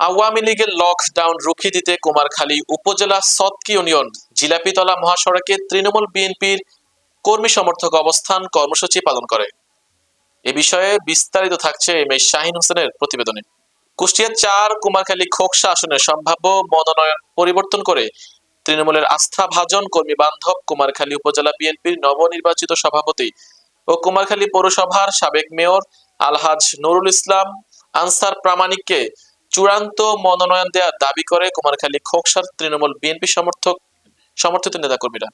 আওয়ামী লীগের লকডাউন রুখে দিতে কুমারখালী উপজেলা সৎকি ইউনিয়ন, জিলাপিতলা মহাসড়কে তৃণমূল বিএনপির কর্মী সমর্থক অবস্থান কর্মসূচি পালন করে। এ বিষয়ে বিস্তারিত থাকছে এম এ শাহিন হোসেনের প্রতিবেদনে। কুষ্টিয়া চার, কুমারখালী খোকসা আসনের সম্ভাব্য মনোনয়ন পরিবর্তন করে তৃণমূলের আস্থা ভাজন কর্মী বান্ধব কুমারখালী উপজেলা বিএনপির নবনির্বাচিত সভাপতি ও কুমারখালী পৌরসভার সাবেক মেয়র আলহাজ নুরুল ইসলাম আনসার প্রামাণিককে চূড়ান্ত মনোনয়ন দেওয়ার দাবি করে কুমারখালী খোকসার তৃণমূল বিএনপি সমর্থক সমর্থিত নেতাকর্মীরা।